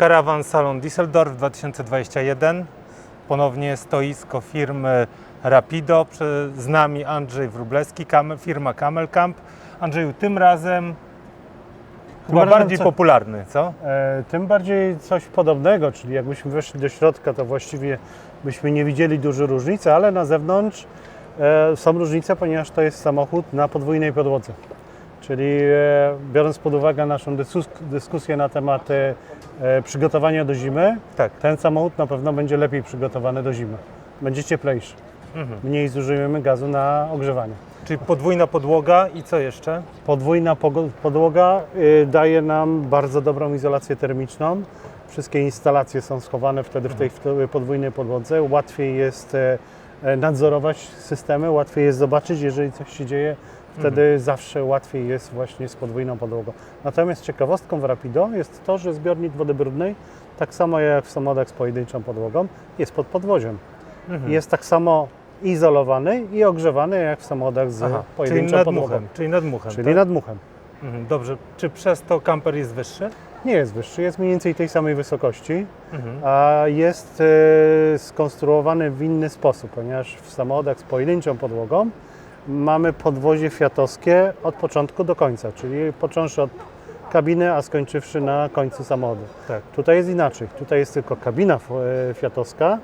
Karawan Salon Düsseldorf 2021. Ponownie stoisko firmy Rapido. Z nami Andrzej Wróblewski, firma Camel Camp. Andrzeju, tym razem chyba bardziej co- popularny, co? E, tym bardziej coś podobnego, czyli jakbyśmy weszli do środka, to właściwie byśmy nie widzieli dużej różnicy, ale na zewnątrz e, są różnice, ponieważ to jest samochód na podwójnej podłodze. Czyli e, biorąc pod uwagę naszą dyskus- dyskusję na temat e, e, przygotowania do zimy, Tak. ten samochód na pewno będzie lepiej przygotowany do zimy. Będzie cieplejszy. Mhm. Mniej zużyjemy gazu na ogrzewanie. Czyli podwójna podłoga i co jeszcze? Podwójna podłoga y, daje nam bardzo dobrą izolację termiczną. Wszystkie instalacje są schowane wtedy w tej podwójnej podłodze. Łatwiej jest nadzorować systemy, łatwiej jest zobaczyć, jeżeli coś się dzieje. Wtedy zawsze łatwiej jest właśnie z podwójną podłogą. Natomiast ciekawostką w Rapido jest to, że zbiornik wody brudnej, tak samo jak w samochodach z pojedynczą podłogą, jest pod podwoziem. Mhm. Jest tak samo izolowany i ogrzewany jak w samochodach z Aha, czyli pojedynczą nad podłogą. muchem. Czyli nad muchem. Czyli tak? nad muchem. Mhm. Dobrze. Czy przez to kamper jest wyższy? Nie jest wyższy, jest mniej więcej tej samej wysokości, Mhm. a jest e, skonstruowany w inny sposób, ponieważ w samochodach z pojedynczą podłogą mamy podwozie fiatowskie od początku do końca, czyli począwszy od kabiny, a skończywszy na końcu samochodu. Tak. Tutaj jest inaczej. Tutaj jest tylko kabina e, fiatowska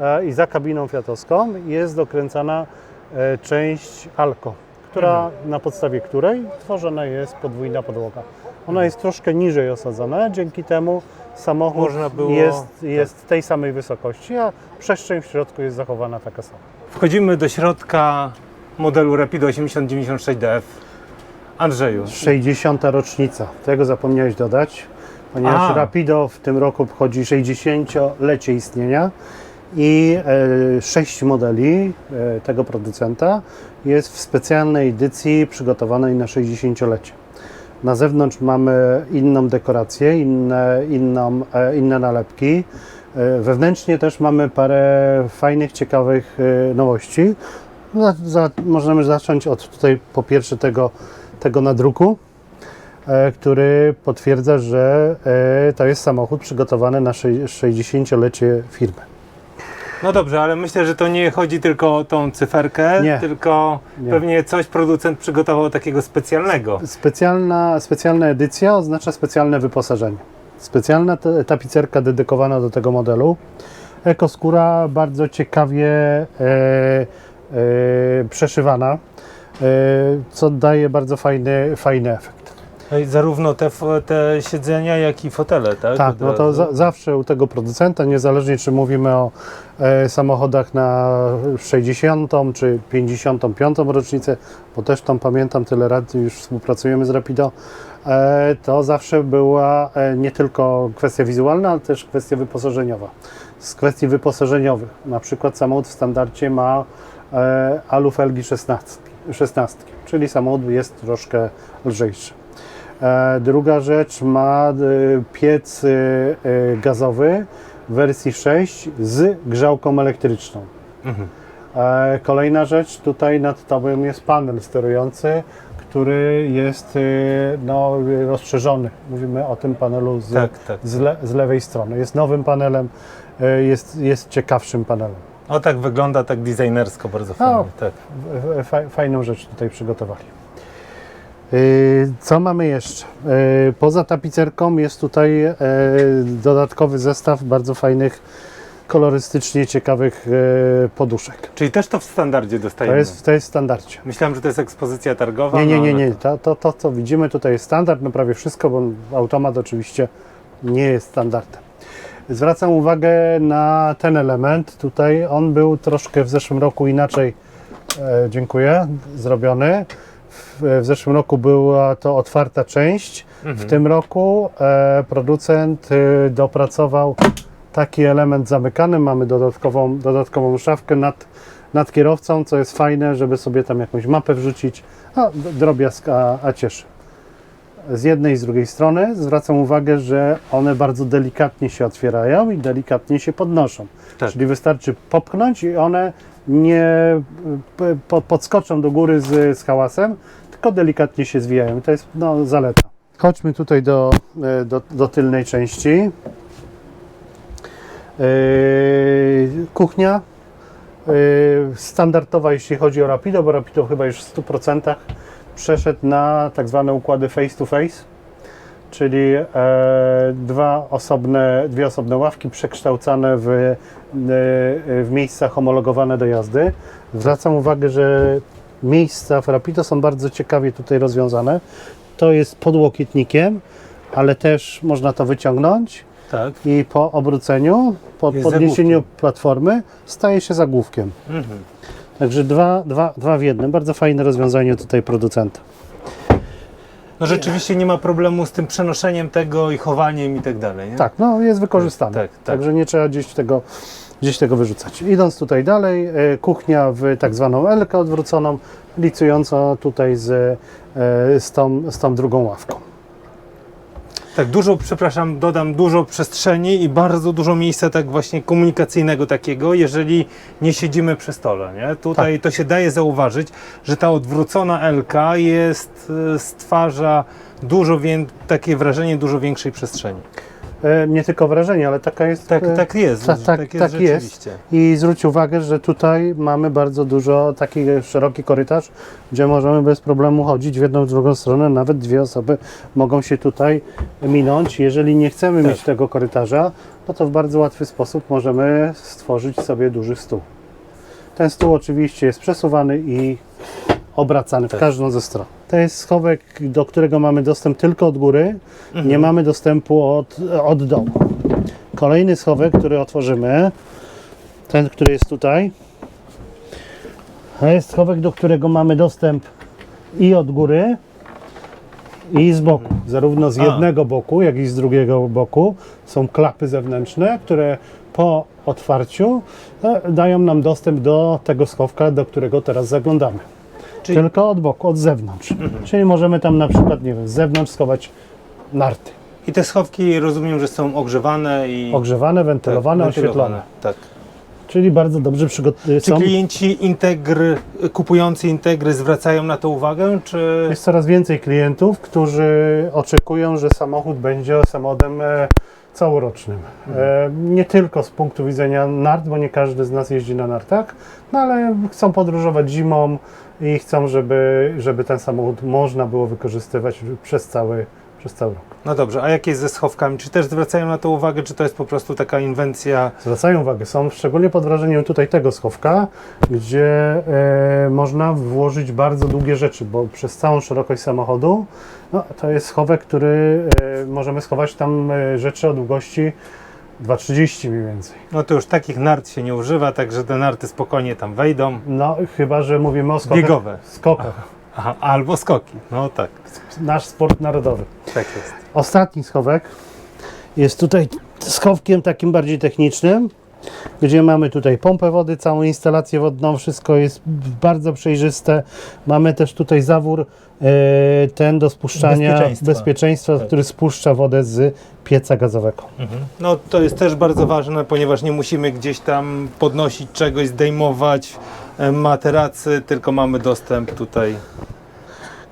e, i za kabiną fiatowską jest dokręcana e, część Alco, która, na podstawie której tworzona jest podwójna podłoga. Ona jest troszkę niżej osadzona, dzięki temu samochód było- jest, jest tej samej wysokości, a przestrzeń w środku jest zachowana taka sama. Wchodzimy do środka modelu Rapido 8096DF. Andrzeju, 60. rocznica, tego zapomniałeś dodać, ponieważ A. Rapido w tym roku obchodzi 60-lecie istnienia i e, sześć modeli e, tego producenta jest w specjalnej edycji przygotowanej na 60-lecie. Na zewnątrz mamy inną dekorację, inne, inną, e, inne nalepki. E, Wewnętrznie też mamy parę fajnych, ciekawych e, nowości. Za, za, możemy zacząć od tutaj po pierwsze tego, tego nadruku, e, który potwierdza, że e, to jest samochód przygotowany na sze- 60-lecie firmy. no dobrze, ale myślę, że to nie chodzi tylko o tą cyferkę, Nie. tylko Nie. pewnie coś producent przygotował takiego specjalnego. Specjalna, specjalna edycja oznacza specjalne wyposażenie. Specjalna te- tapicerka dedykowana do tego modelu. Ekoskóra bardzo ciekawie e, przeszywana, e, co daje bardzo fajny, fajny efekt. No i Zarówno te, te siedzenia, jak i fotele, tak? Tak, no to za, zawsze u tego producenta, niezależnie czy mówimy o e, samochodach na 60 czy 55 rocznicę, bo też tam pamiętam tyle lat, już współpracujemy z Rapido, e, to zawsze była e, nie tylko kwestia wizualna, ale też kwestia wyposażeniowa. Z kwestii wyposażeniowych, na przykład samochód w standardzie ma e, alufelgi 16, 16, czyli samochód jest troszkę lżejszy. E, Druga rzecz ma e, piec e, e, gazowy w wersji 6 z grzałką elektryczną. Mhm. E, Kolejna rzecz, tutaj nad tobą jest panel sterujący, który jest e, no, rozszerzony. Mówimy o tym panelu z, Tak, tak. z, le, z lewej strony. Jest nowym panelem, e, jest, jest ciekawszym panelem. O tak wygląda, tak designersko, bardzo fajnie. Tak. Fajną rzecz tutaj przygotowali. Yy, Co mamy jeszcze? Yy, Poza tapicerką jest tutaj yy, dodatkowy zestaw bardzo fajnych, kolorystycznie ciekawych poduszek. Czyli też to w standardzie To dostajemy. jest, to jest w standardzie. Myślałem, że to jest ekspozycja targowa. Nie, nie, no, nie, nie. to- To, to, to co widzimy tutaj jest standard, no prawie wszystko, bo automat oczywiście nie jest standardem. Zwracam uwagę na ten element. Tutaj on był troszkę w zeszłym roku inaczej, e, dziękuję, zrobiony. W, w zeszłym roku była to otwarta część. W Mhm. tym roku e, producent e, dopracował taki element zamykany. Mamy dodatkową, dodatkową szafkę nad, nad kierowcą, co jest fajne, żeby sobie tam jakąś mapę wrzucić. A, d- drobiazg, a, a cieszy. Z jednej i z drugiej strony zwracam uwagę, że one bardzo delikatnie się otwierają i delikatnie się podnoszą. Tak. Czyli wystarczy popchnąć i one nie podskoczą do góry z, z hałasem, tylko delikatnie się zwijają. To jest no, zaleta. Chodźmy tutaj do, e, do, do tylnej części. kuchnia yy, standardowa, jeśli chodzi o Rapido, bo Rapido chyba już w 100% przeszedł na tak zwane układy face to face, czyli e, dwa osobne, dwie osobne ławki przekształcane w, e, w miejsca homologowane do jazdy. Zwracam uwagę, że miejsca w Rapido są bardzo ciekawie tutaj rozwiązane. To jest pod łokietnikiem, ale też można to wyciągnąć Tak. i po obróceniu, po Jest podniesieniu zagłówkiem. platformy staje się zagłówkiem. Mhm. Także dwa, dwa, dwa w jednym. Bardzo fajne rozwiązanie tutaj producenta. No rzeczywiście nie ma problemu z tym przenoszeniem tego i chowaniem i tak dalej, nie? Tak, no jest wykorzystane. Tak, tak. Także nie trzeba gdzieś tego, gdzieś tego wyrzucać. Idąc tutaj dalej, e, kuchnia w tak zwaną L odwróconą, licująca tutaj z, e, z, tą, z tą drugą ławką. Tak, dużo, przepraszam, dodam dużo przestrzeni i bardzo dużo miejsca tak właśnie komunikacyjnego takiego, jeżeli nie siedzimy przy stole, nie? Tutaj Tak. to się daje zauważyć, że ta odwrócona LK jest, y, stwarza dużo wię- takie wrażenie dużo większej przestrzeni. E, Nie tylko wrażenie, ale taka jest. Tak, e, tak jest, tak, tak, tak jest tak jest. I zwróć uwagę, że tutaj mamy bardzo dużo, taki szeroki korytarz, gdzie możemy bez problemu chodzić w jedną, w drugą stronę. Nawet dwie osoby mogą się tutaj minąć. Jeżeli nie chcemy Tak. mieć tego korytarza, no to w bardzo łatwy sposób możemy stworzyć sobie duży stół. Ten stół oczywiście jest przesuwany i obracany Tak. w każdą ze stron. To jest schowek, do którego mamy dostęp tylko od góry, Mhm. nie mamy dostępu od, od dołu. Kolejny schowek, który otworzymy, ten, który jest tutaj, to jest schowek, do którego mamy dostęp i od góry, i z boku. Zarówno z A. jednego boku, jak i z drugiego boku są klapy zewnętrzne, które po otwarciu e, dają nam dostęp do tego schowka, do którego teraz zaglądamy. Czyli- Tylko od boku, od zewnątrz. Czyli możemy tam na przykład, nie wiem, z zewnątrz schować narty. I te schowki rozumiem, że są ogrzewane i Ogrzewane, wentylowane, tak, oświetlone. Tak. Czyli bardzo dobrze przygotowane Czy są. klienci integry, kupujący integry zwracają na to uwagę, czy... Jest coraz więcej klientów, którzy oczekują, że samochód będzie samochodem e, całorocznym. E, nie tylko z punktu widzenia nart, bo nie każdy z nas jeździ na nartach, no ale chcą podróżować zimą i chcą, żeby, żeby ten samochód można było wykorzystywać przez cały, przez cały rok. No dobrze, a jak jest ze schowkami? Czy też zwracają na to uwagę, czy to jest po prostu taka inwencja? Zwracają uwagę, są szczególnie pod wrażeniem tutaj tego schowka, gdzie e, można włożyć bardzo długie rzeczy, bo przez całą szerokość samochodu no, to jest schowek, który e, możemy schować tam e, rzeczy o długości 2,30 mniej więcej. No to już takich nart się nie używa, także te narty spokojnie tam wejdą. No chyba, że mówimy o skokach. Biegowe. skokach. Aha, albo skoki. No tak, Nasz sport narodowy. tak jest. Ostatni schowek jest tutaj schowkiem takim bardziej technicznym, gdzie mamy tutaj pompę wody, całą instalację wodną, wszystko jest bardzo przejrzyste. Mamy też tutaj zawór e, ten do spuszczania Bezpieczeństwa. bezpieczeństwa, Tak. który spuszcza wodę z pieca gazowego. No to jest też bardzo ważne, ponieważ nie musimy gdzieś tam podnosić czegoś, zdejmować e, materacy, tylko mamy dostęp tutaj.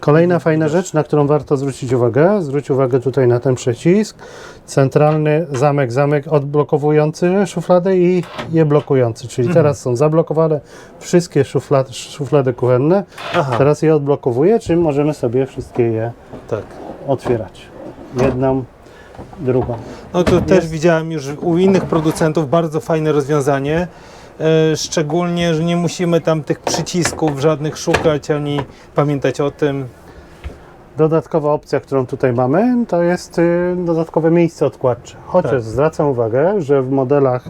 Kolejna fajna rzecz, na którą warto zwrócić uwagę, zwróć uwagę tutaj na ten przycisk. Centralny zamek, zamek odblokowujący szufladę i je blokujący, czyli teraz są zablokowane wszystkie szuflady, szuflady kuchenne. Aha, Teraz je odblokowuję, czyli możemy sobie wszystkie je tak. otwierać. Jedną, drugą. No to też widziałem już u innych producentów bardzo fajne rozwiązanie. E, Szczególnie, że nie musimy tam tych przycisków żadnych szukać, ani pamiętać o tym. Dodatkowa opcja, którą tutaj mamy, to jest y, dodatkowe miejsce odkładcze. Chociaż Tak. zwracam uwagę, że w modelach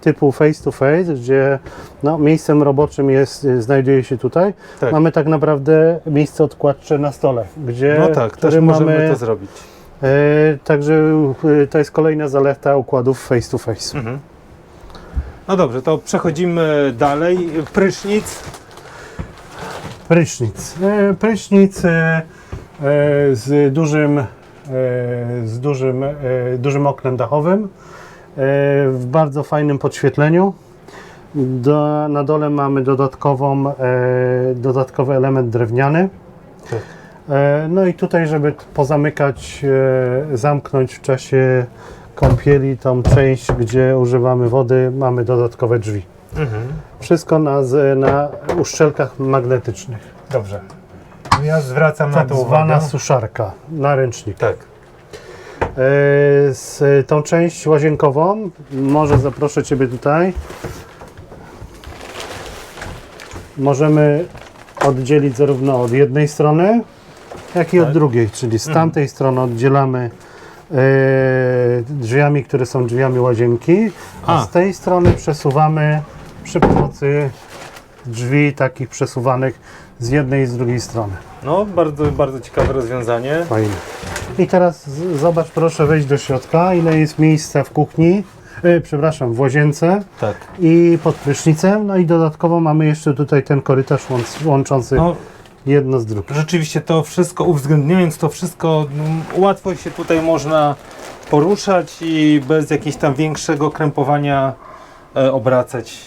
typu face to face, gdzie no, miejscem roboczym jest, y, znajduje się tutaj, Tak. mamy tak naprawdę miejsce odkładcze na stole, gdzie No tak, też możemy mamy, to zrobić. y, także y, to jest kolejna zaleta układów face to face. Mhm. No dobrze, to przechodzimy dalej. Prysznic. Prysznic. E, Prysznic e, e, z dużym, e, z dużym, e, dużym oknem dachowym, e, w bardzo fajnym podświetleniu. Do, na dole mamy dodatkową, e, dodatkowy element drewniany. Tak. E, No i tutaj, żeby t- pozamykać, e, zamknąć w czasie kąpieli, tą część, gdzie używamy wody, mamy dodatkowe drzwi. Mhm. Wszystko na, na uszczelkach magnetycznych. Dobrze. Ja zwracam na Tak to zwana uwagę. suszarka na ręcznik. Tak. E, z tą część łazienkową, może zaproszę Ciebie tutaj. Możemy oddzielić zarówno od jednej strony, jak i od Tak. drugiej, czyli z tamtej strony oddzielamy drzwiami, które są drzwiami łazienki, a, A. z tej strony przesuwamy przy pomocy drzwi takich przesuwanych z jednej i z drugiej strony. No, bardzo, bardzo ciekawe rozwiązanie. Fajnie. I teraz zobacz, proszę wejść do środka, ile jest miejsca w kuchni, e, przepraszam, w łazience Tak. i pod prysznicem. No i dodatkowo mamy jeszcze tutaj ten korytarz łąc- łączący No, jedno z drugim. rzeczywiście to wszystko, uwzględniając to wszystko, mm, łatwo się tutaj można poruszać i bez jakiegoś tam większego krępowania e, obracać.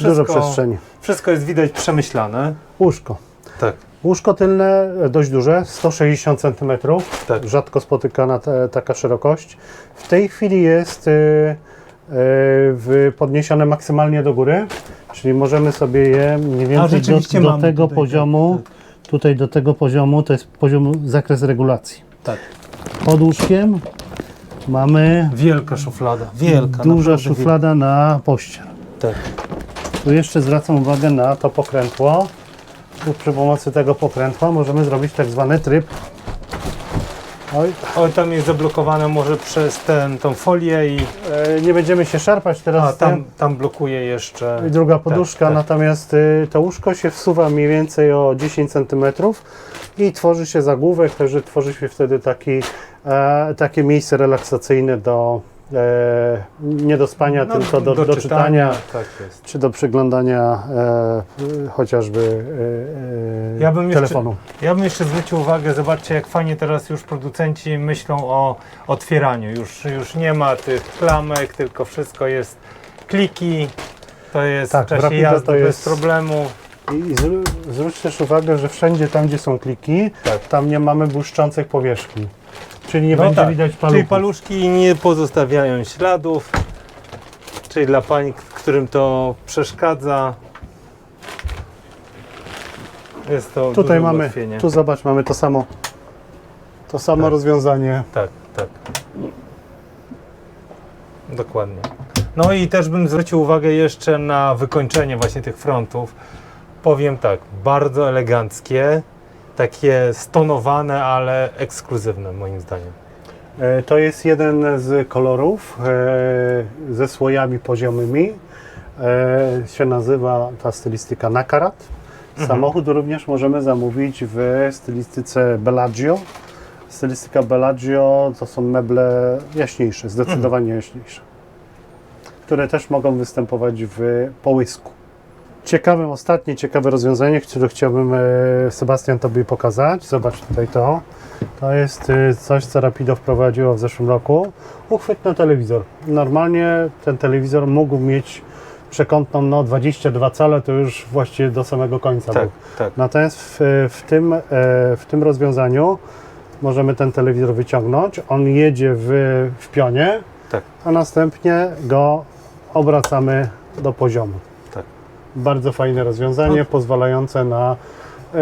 Dużo przestrzeni. Wszystko jest widać przemyślane. Łóżko. Tak. Łóżko tylne e, dość duże, 160 cm. Tak. Rzadko spotykana taka szerokość. W tej chwili jest e, w, podniesione maksymalnie do góry, czyli możemy sobie je mniej więcej do, do tego tutaj, poziomu, tak, tutaj do tego poziomu, to jest poziom, zakres regulacji. Tak. Pod łóżkiem mamy Wielka szuflada. Wielka. duża szuflada na pościel. wielka. Tak. Tu jeszcze zwracam uwagę na to pokrętło. Tu przy pomocy tego pokrętła możemy zrobić tak zwany tryb. Oj, O, tam jest zablokowane może przez ten, tą folię i e, nie będziemy się szarpać teraz. a, tam, tam blokuje jeszcze. I druga poduszka, tak. natomiast y, to łóżko się wsuwa mniej więcej o 10 cm i tworzy się zagłówek, także tworzy się wtedy taki, e, takie miejsce relaksacyjne do e, nie do spania, No, tylko do, do, czytania, Tak czy do przeglądania e, chociażby e, e, Ja bym jeszcze- telefonu. Ja bym jeszcze zwrócił uwagę, zobaczcie jak fajnie teraz już producenci myślą o otwieraniu. Już, już nie ma tych klamek, tylko wszystko jest kliki. To jest Tak, w czasie jazdy to bez jest- problemu. I, i zwró- zwróć też uwagę, że wszędzie tam, gdzie są kliki, Tak. tam nie mamy błyszczących powierzchni. Czyli nie No będzie tak, widać Czyli paluchów. paluszki nie pozostawiają śladów. Czyli dla pań, którym to przeszkadza. Jest to Tutaj mamy, ułatwienie. tu zobacz, mamy to samo, to samo Tak. rozwiązanie. Tak, tak. Dokładnie. No i też bym zwrócił uwagę jeszcze na wykończenie właśnie tych frontów. Powiem tak, bardzo eleganckie, takie stonowane, ale ekskluzywne moim zdaniem. E, To jest jeden z kolorów e, ze słojami poziomymi. E, Się nazywa ta stylistyka Nakarat. Samochód również możemy zamówić w stylistyce Bellagio. Stylistyka Bellagio to są meble jaśniejsze, zdecydowanie jaśniejsze, które też mogą występować w połysku. Ciekawe, ostatnie ciekawe rozwiązanie, które chciałbym e, Sebastian Tobie pokazać. Zobacz tutaj to. To jest y, coś, co Rapido wprowadziło w zeszłym roku. Uchwyt na telewizor. Normalnie ten telewizor mógł mieć przekątną no, 22 cale, to już właściwie do samego końca Tak, był. tak. Natomiast w, w, tym, e, w tym rozwiązaniu możemy ten telewizor wyciągnąć. On jedzie w, w pionie, Tak. a następnie go obracamy do poziomu. Tak. Bardzo fajne rozwiązanie, No. pozwalające na, e,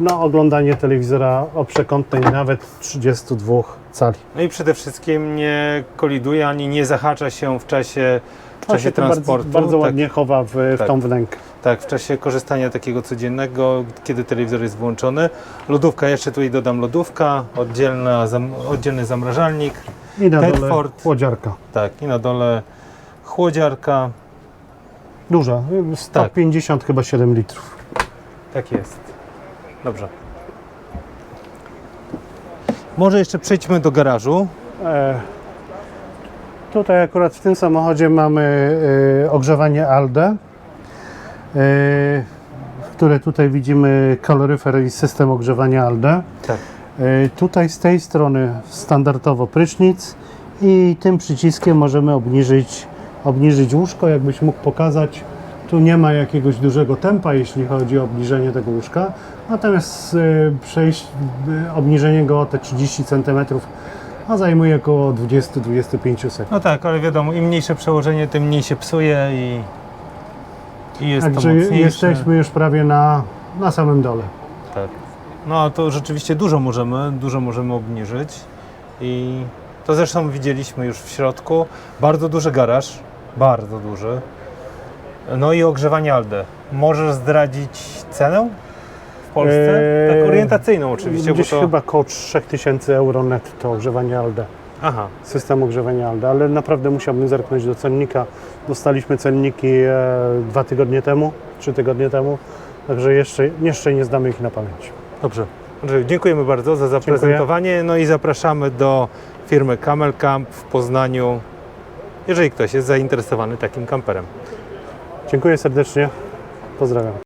na oglądanie telewizora o przekątnej nawet 32 cali. No i przede wszystkim nie koliduje ani nie zahacza się w czasie, w czasie bardzo, transportu. bardzo tak, ładnie chowa w, w tak. tą wnękę. tak, w czasie korzystania takiego codziennego, kiedy telewizor jest włączony. Lodówka, jeszcze tutaj dodam lodówka, oddzielna, zam, oddzielny zamrażalnik. I na dole Tedford. chłodziarka. Tak, i na dole chłodziarka. Duża, 150 chyba 7 litrów. Tak jest. Dobrze. Może jeszcze przejdźmy do garażu. E, tutaj akurat w tym samochodzie mamy e, ogrzewanie ALDE, e, które tutaj widzimy kaloryfer i system ogrzewania ALDE. Tak. E, tutaj z tej strony standardowo prysznic i tym przyciskiem możemy obniżyć, obniżyć łóżko, jakbyś mógł pokazać. Tu nie ma jakiegoś dużego tempa, jeśli chodzi o obniżenie tego łóżka, natomiast e, przejść, e, obniżenie go o te 30 cm a zajmuje około 20-25 sekund. No tak, ale wiadomo, im mniejsze przełożenie, tym mniej się psuje i, i jest to Także mocniejsze. jesteśmy już prawie na, na samym dole. Tak. No a to rzeczywiście dużo możemy, dużo możemy obniżyć i to zresztą widzieliśmy już w środku. Bardzo duży garaż, bardzo duży. No i ogrzewanie Alde. Możesz zdradzić cenę w Polsce? Eee, tak orientacyjną oczywiście, bo Gdzieś to... chyba około 3000 euro netto ogrzewanie ALDE. Aha, System ogrzewania ALDE, ale naprawdę musiałbym zerknąć do cennika. Dostaliśmy cenniki e, dwa tygodnie temu, trzy tygodnie temu, także jeszcze, jeszcze nie znamy ich na pamięć. dobrze. Andrzeju, dziękujemy bardzo za zaprezentowanie. No i zapraszamy do firmy Camel Camp w Poznaniu, jeżeli ktoś jest zainteresowany takim kamperem. Dziękuję serdecznie, pozdrawiam.